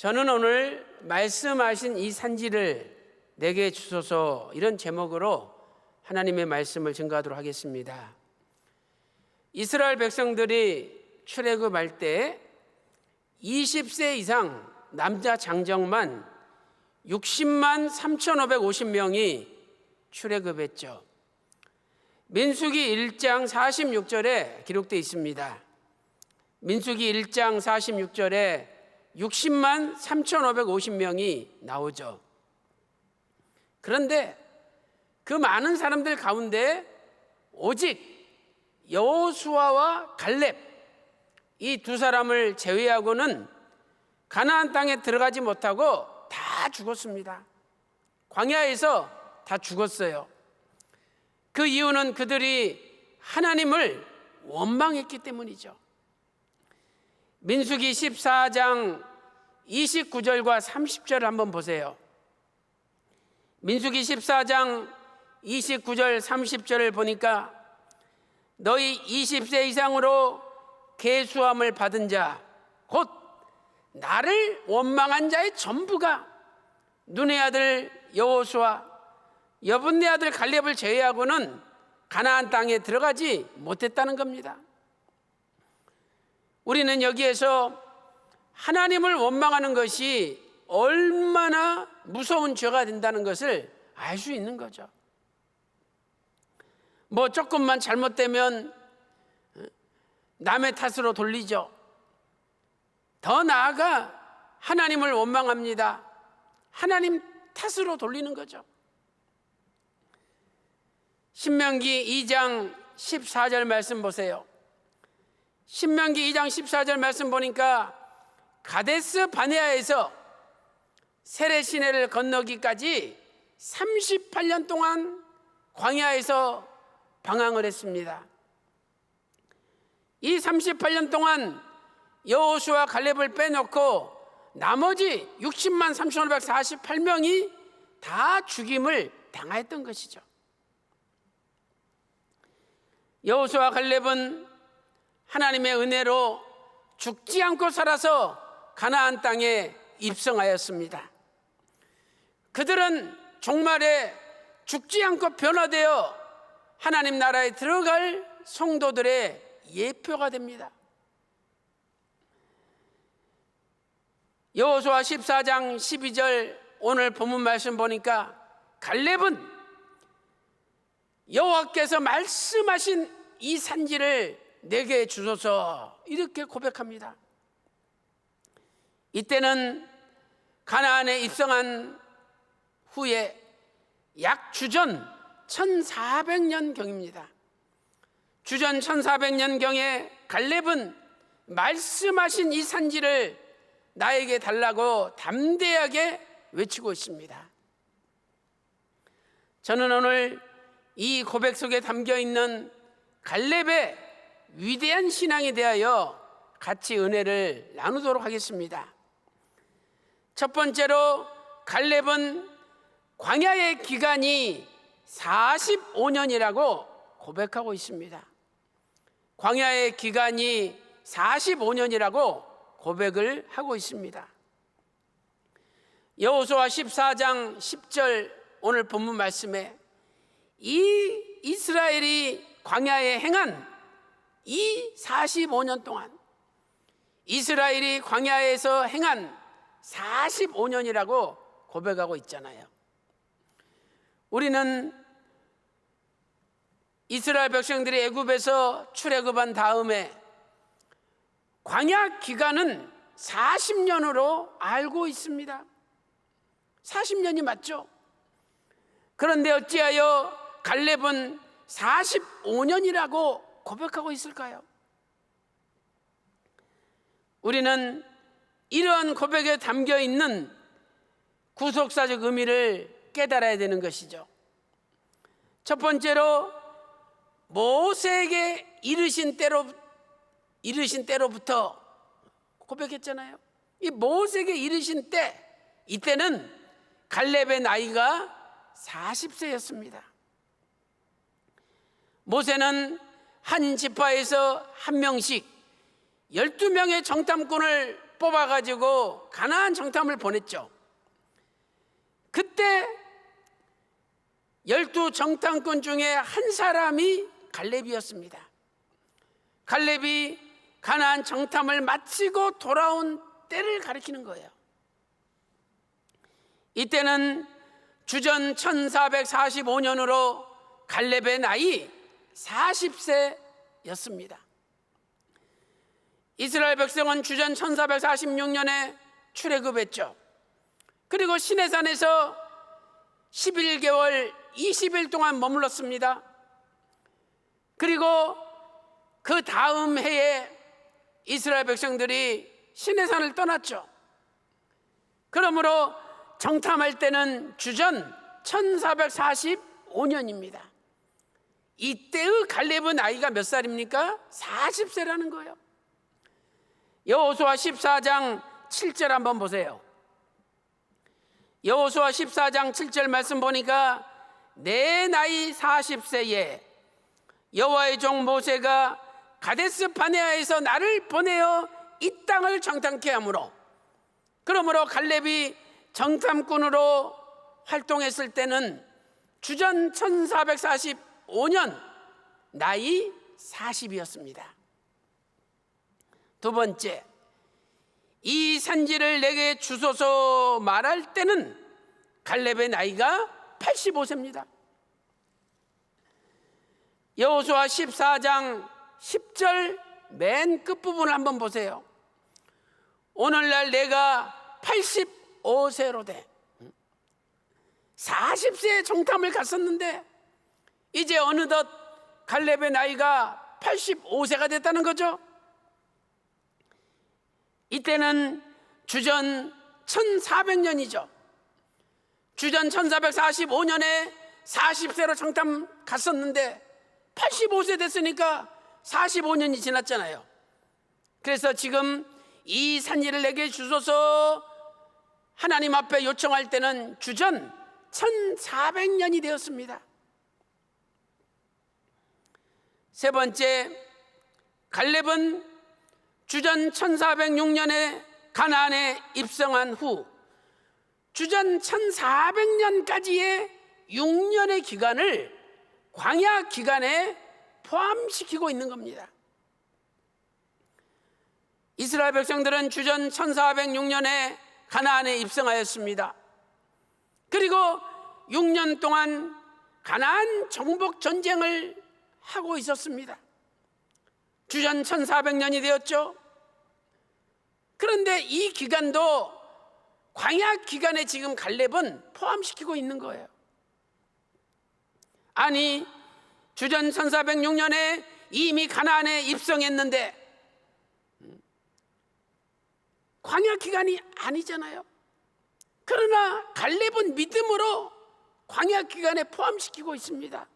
저는 오늘 말씀하신 이 산지를 내게 주소서 이런 제목으로 하나님의 말씀을 증거하도록 하겠습니다. 이스라엘 백성들이 출애굽할 때 20세 이상 남자 장정만 60만 3,550명이 출애굽했죠. 민수기 1장 46절에 기록되어 있습니다. 민수기 1장 46절에 60만 3,550명이 나오죠. 그런데 그 많은 사람들 가운데 오직 여호수아와 갈렙 이 두 사람을 제외하고는 가나안 땅에 들어가지 못하고 다 죽었습니다. 광야에서 다 죽었어요. 그 이유는 그들이 하나님을 원망했기 때문이죠. 민수기 14장 29절과 30절을 한번 보세요. 민수기 14장 29절 30절을 보니까 너희 20세 이상으로 계수함을 받은 자 곧 나를 원망한 자의 전부가 눈의 아들 여호수아 여분네 아들 갈렙을 제외하고는 가나안 땅에 들어가지 못했다는 겁니다. 우리는 여기에서 하나님을 원망하는 것이 얼마나 무서운 죄가 된다는 것을 알 수 있는 거죠. 뭐 조금만 잘못되면 남의 탓으로 돌리죠. 더 나아가 하나님을 원망합니다. 하나님 탓으로 돌리는 거죠. 신명기 2장 14절 말씀 보세요. 신명기 2장 14절 말씀 보니까 가데스 바네아에서 세례 시내를 건너기까지 38년 동안 광야에서 방황을 했습니다. 이 38년 동안 여호수와 갈렙을 빼놓고 나머지 60만 3,548명이 다 죽임을 당하였던 것이죠. 여호수와 갈렙은 하나님의 은혜로 죽지 않고 살아서 가나안 땅에 입성하였습니다. 그들은 종말에 죽지 않고 변화되어 하나님 나라에 들어갈 성도들의 예표가 됩니다. 여호수아 14장 12절 오늘 본문 말씀 보니까 갈렙은 여호와께서 말씀하신 이 산지를 내게 주소서 이렇게 고백합니다. 이때는 가나안에 입성한 후에 약 주전 1400년 경입니다. 주전 1400년 경에 갈렙은 말씀하신 이 산지를 나에게 달라고 담대하게 외치고 있습니다. 저는 오늘 이 고백 속에 담겨 있는 갈렙의 위대한 신앙에 대하여 같이 은혜를 나누도록 하겠습니다. 첫 번째로 갈렙은 광야의 기간이 45년이라고 고백하고 있습니다. 광야의 기간이 45년이라고 고백을 하고 있습니다. 여호수아 14장 10절 오늘 본문 말씀에 이 이스라엘이 광야에 행한 이 45년 동안 이스라엘이 광야에서 행한 45년이라고 고백하고 있잖아요. 우리는 이스라엘 백성들이 애굽에서 출애굽한 다음에 광야 기간은 40년으로 알고 있습니다. 40년이 맞죠? 그런데 어찌하여 갈렙은 45년이라고 고백하고 있을까요? 우리는 이러한 고백에 담겨 있는 구속사적 의미를 깨달아야 되는 것이죠. 첫 번째로 모세에게 이르신 때로 이르신 때로부터 고백했잖아요. 이 모세에게 이르신 때 이때는 갈렙의 나이가 40세였습니다. 모세는 한 지파에서 한 명씩 12명의 정탐꾼을 뽑아가지고 가나안 정탐을 보냈죠. 그때 열두 정탐꾼 중에 한 사람이 갈렙이었습니다. 갈렙이 가나안 정탐을 마치고 돌아온 때를 가리키는 거예요. 이때는 주전 1445년으로 갈렙의 나이 40세였습니다. 이스라엘 백성은 주전 1446년에 출애굽했죠. 그리고 시내산에서 11개월 20일 동안 머물렀습니다. 그리고 그 다음 해에 이스라엘 백성들이 시내산을 떠났죠. 그러므로 정탐할 때는 주전 1445년입니다. 이때의 갈렙의 나이가 몇 살입니까? 40세라는 거예요. 여호수아 14장 7절 한번 보세요. 여호수아 14장 7절 말씀 보니까 내 나이 40세에 여호와의 종 모세가 가데스 바네아에서 나를 보내어 이 땅을 정탐케 하므로 그러므로 갈렙이 정탐꾼으로 활동했을 때는 주전 1445년 나이 40이었습니다. 두 번째, 이 산지를 내게 주소서 말할 때는 갈렙의 나이가 85세입니다. 여호수아 14장 10절 맨 끝부분을 한번 보세요. 오늘날 내가 85세로 돼. 40세에 정탐을 갔었는데 이제 어느덧 갈렙의 나이가 85세가 됐다는 거죠. 이때는 주전 1400년이죠. 주전 1445년에 40세로 정탐 갔었는데 85세 됐으니까 45년이 지났잖아요. 그래서 지금 이 산지를 내게 주소서 하나님 앞에 요청할 때는 주전 1400년이 되었습니다. 세 번째, 갈렙은 주전 1406년에 가나안에 입성한 후 주전 1400년까지의 6년의 기간을 광야 기간에 포함시키고 있는 겁니다. 이스라엘 백성들은 주전 1406년에 가나안에 입성하였습니다. 그리고 6년 동안 가나안 정복 전쟁을 하고 있었습니다. 주전 1400년이 되었죠. 그런데 이 기간도 광야 기간에 지금 갈렙은 포함시키고 있는 거예요. 아니 주전 1406년에 이미 가나안에 입성했는데 광야 기간이 아니잖아요. 그러나 갈렙은 믿음으로 광야 기간에 포함시키고 있습니다.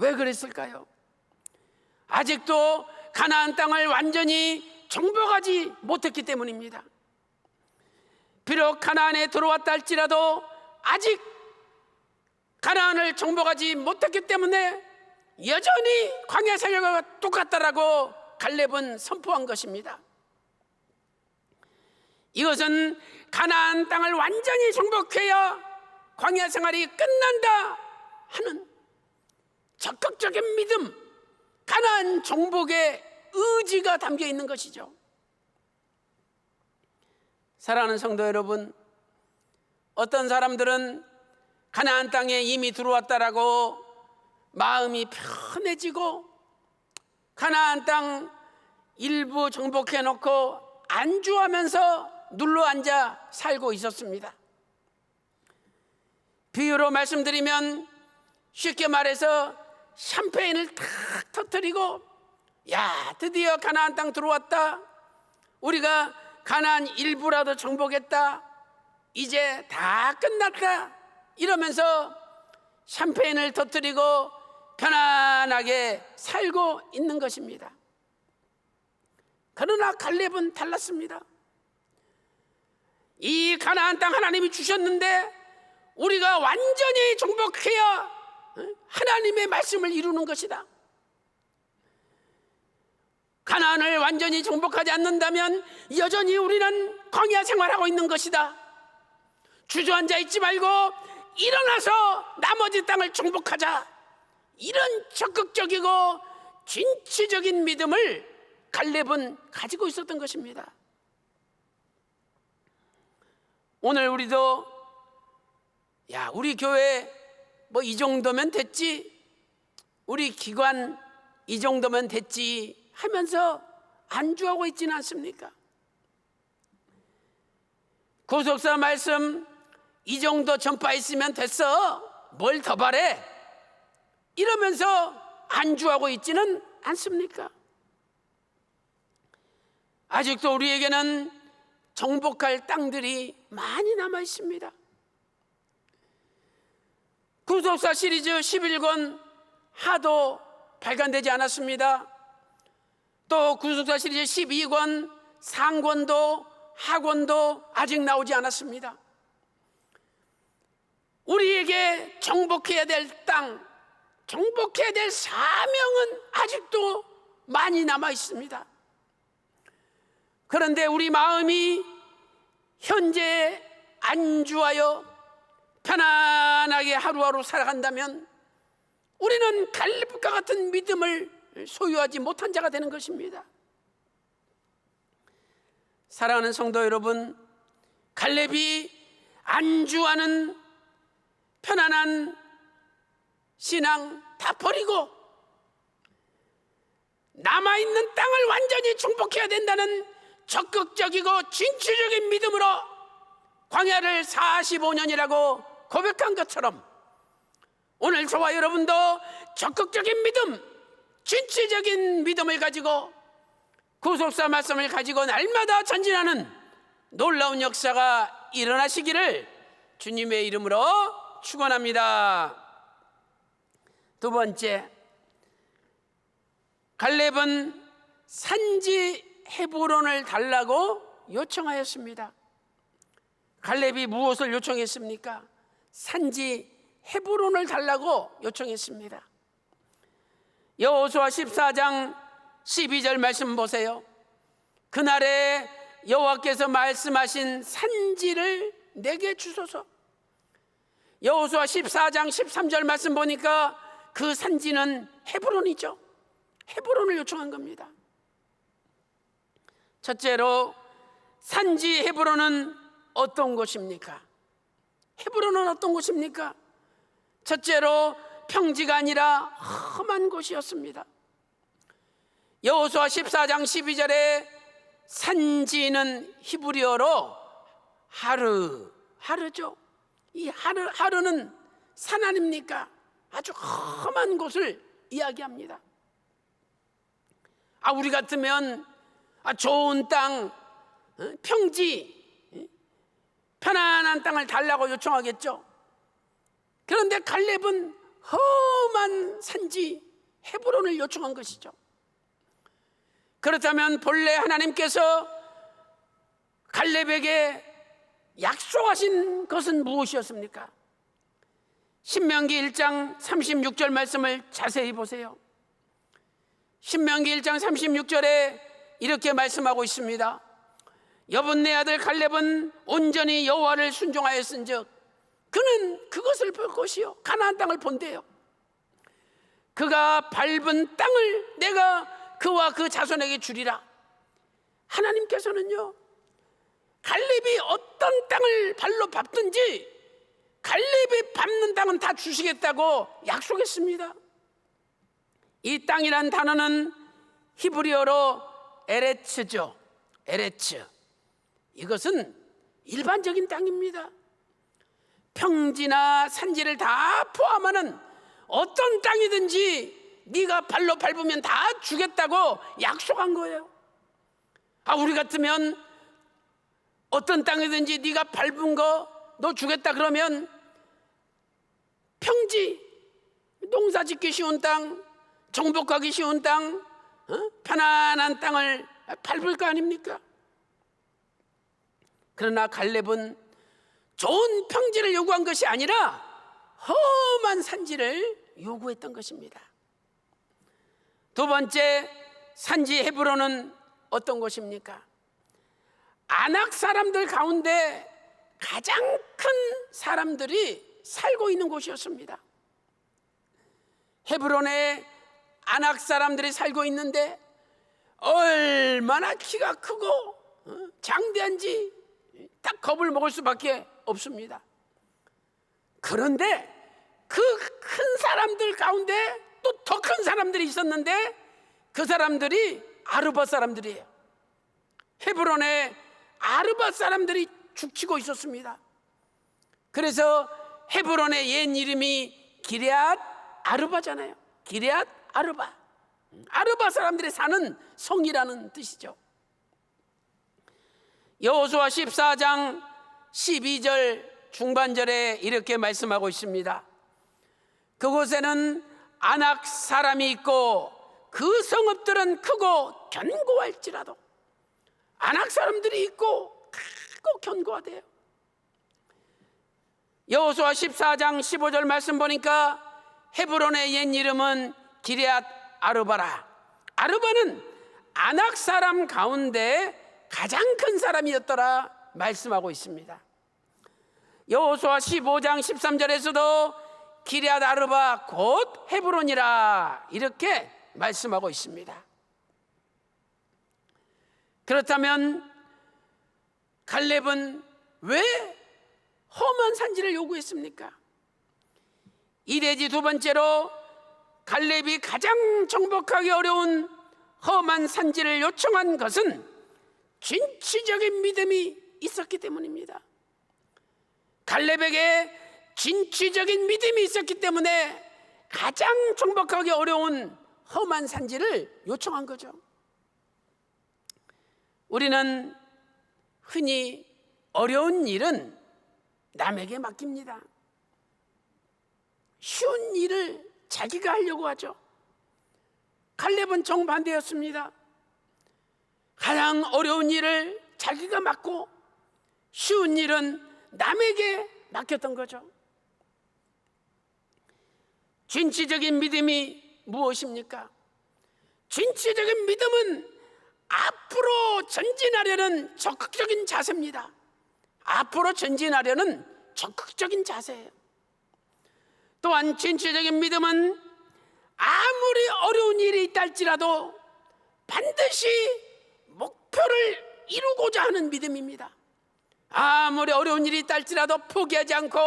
왜 그랬을까요? 아직도 가나안 땅을 완전히 정복하지 못했기 때문입니다. 비록 가나안에 들어왔다 할지라도 아직 가나안을 정복하지 못했기 때문에 여전히 광야 생활과 똑같다라고 갈렙은 선포한 것입니다. 이것은 가나안 땅을 완전히 정복해야 광야 생활이 끝난다 하는 적극적인 믿음, 가나안 정복의 의지가 담겨 있는 것이죠. 사랑하는 성도 여러분, 어떤 사람들은 가나안 땅에 이미 들어왔다라고 마음이 편해지고 가나안 땅 일부 정복해 놓고 안주하면서 눌러 앉아 살고 있었습니다. 비유로 말씀드리면 쉽게 말해서 샴페인을 탁 터뜨리고 야 드디어 가나안 땅 들어왔다. 우리가 가나안 일부라도 정복했다. 이제 다 끝났다. 이러면서 샴페인을 터뜨리고 편안하게 살고 있는 것입니다. 그러나 갈렙은 달랐습니다. 이 가나안 땅 하나님이 주셨는데 우리가 완전히 정복해야 하나님의 말씀을 이루는 것이다. 가나안을 완전히 정복하지 않는다면 여전히 우리는 광야 생활하고 있는 것이다. 주저앉아 있지 말고 일어나서 나머지 땅을 정복하자. 이런 적극적이고 진취적인 믿음을 갈렙은 가지고 있었던 것입니다. 오늘 우리도 야, 우리 교회 뭐 이 정도면 됐지. 우리 기관 이 정도면 됐지 하면서 안주하고 있지는 않습니까? 고속사 말씀 이 정도 전파했으면 됐어. 뭘 더 바래? 이러면서 안주하고 있지는 않습니까? 아직도 우리에게는 정복할 땅들이 많이 남아 있습니다. 구속사 시리즈 11권 하도 발간되지 않았습니다. 또 구속사 시리즈 12권 상권도 하권도 아직 나오지 않았습니다. 우리에게 정복해야 될 땅, 정복해야 될 사명은 아직도 많이 남아 있습니다. 그런데 우리 마음이 현재 안주하여 편안하게 하루하루 살아간다면 우리는 갈렙과 같은 믿음을 소유하지 못한 자가 되는 것입니다. 사랑하는 성도 여러분, 갈렙이 안주하는 편안한 신앙 다 버리고 남아있는 땅을 완전히 정복해야 된다는 적극적이고 진취적인 믿음으로 광야를 45년이라고 고백한 것처럼 오늘 저와 여러분도 적극적인 믿음, 진취적인 믿음을 가지고 구속사 말씀을 가지고 날마다 전진하는 놀라운 역사가 일어나시기를 주님의 이름으로 축원합니다. 두 번째, 갈렙은 산지 헤브론을 달라고 요청하였습니다. 갈렙이 무엇을 요청했습니까? 산지 헤브론을 달라고 요청했습니다. 여호수아 14장 12절 말씀 보세요. 그날에 여호와께서 말씀하신 산지를 내게 주소서. 여호수아 14장 13절 말씀 보니까 그 산지는 헤브론이죠. 헤브론을 요청한 겁니다. 첫째로 산지 헤브론은 어떤 곳입니까? 헤브론은 어떤 곳입니까? 첫째로 평지가 아니라 험한 곳이었습니다. 여호수아 14장 12절에 산지는 히브리어로 하르 하르죠. 이 하르 하르는 산 아닙니까? 아주 험한 곳을 이야기합니다. 아 우리 같으면 아, 좋은 땅, 어, 평지, 어, 편안한 땅을 달라고 요청하겠죠. 그런데 갈렙은 험한 산지 헤브론을 요청한 것이죠. 그렇다면 본래 하나님께서 갈렙에게 약속하신 것은 무엇이었습니까? 신명기 1장 36절 말씀을 자세히 보세요. 신명기 1장 36절에 이렇게 말씀하고 있습니다. 여분네 아들 갈렙은 온전히 여호와를 순종하였은즉 그는 그것을 볼 것이요 가나안 땅을 본대요. 그가 밟은 땅을 내가 그와 그 자손에게 주리라. 하나님께서는요 갈렙이 어떤 땅을 발로 밟든지 갈렙이 밟는 땅은 다 주시겠다고 약속했습니다. 이 땅이란 단어는 히브리어로 에레츠죠. 에레츠. 이것은 일반적인 땅입니다. 평지나 산지를 다 포함하는 어떤 땅이든지 네가 발로 밟으면 다 주겠다고 약속한 거예요. 아 우리 같으면 어떤 땅이든지 네가 밟은 거 너 주겠다 그러면 평지 농사 짓기 쉬운 땅 정복하기 쉬운 땅 어? 편안한 땅을 밟을 거 아닙니까? 그러나 갈렙은 좋은 평지를 요구한 것이 아니라 험한 산지를 요구했던 것입니다. 두 번째 산지 헤브론은 어떤 곳입니까? 아낙 사람들 가운데 가장 큰 사람들이 살고 있는 곳이었습니다. 헤브론에 아낙 사람들이 살고 있는데 얼마나 키가 크고 어, 장대한지 딱 겁을 먹을 수밖에 없습니다. 그런데 그 큰 사람들 가운데 또 더 큰 사람들이 있었는데 그 사람들이 아르바 사람들이에요. 헤브론에 아르바 사람들이 죽치고 있었습니다. 그래서 헤브론의 옛 이름이 기레앗 아르바잖아요. 기레앗 아르바. 아르바 사람들이 사는 성이라는 뜻이죠. 여호수아 14장 12절 중반절에 이렇게 말씀하고 있습니다. 그곳에는 아낙 사람이 있고 그 성읍들은 크고 견고할지라도 아낙 사람들이 있고 크고 견고하대요. 여호수아 14장 15절 말씀 보니까 헤브론의 옛 이름은 기레앗 아르바라. 아르바는 아낙 사람 가운데 가장 큰 사람이었더라 말씀하고 있습니다. 여호수아 15장 13절에서도 기레앗 아르바 곧 헤브론이라 이렇게 말씀하고 있습니다. 그렇다면 갈렙은 왜 험한 산지를 요구했습니까? 이래지 두 번째로 갈렙이 가장 정복하기 어려운 험한 산지를 요청한 것은 진취적인 믿음이 있었기 때문입니다. 갈렙에게 진취적인 믿음이 있었기 때문에 가장 정복하기 어려운 험한 산지를 요청한 거죠. 우리는 흔히 어려운 일은 남에게 맡깁니다. 쉬운 일을 자기가 하려고 하죠. 칼렙은 정반대였습니다. 가장 어려운 일을 자기가 맡고 쉬운 일은 남에게 맡겼던 거죠. 진취적인 믿음이 무엇입니까? 진취적인 믿음은 앞으로 전진하려는 적극적인 자세입니다. 앞으로 전진하려는 적극적인 자세예요. 또한 진취적인 믿음은 아무리 어려운 일이 있다 할지라도 반드시 목표를 이루고자 하는 믿음입니다. 아무리 어려운 일이 있다 할지라도 포기하지 않고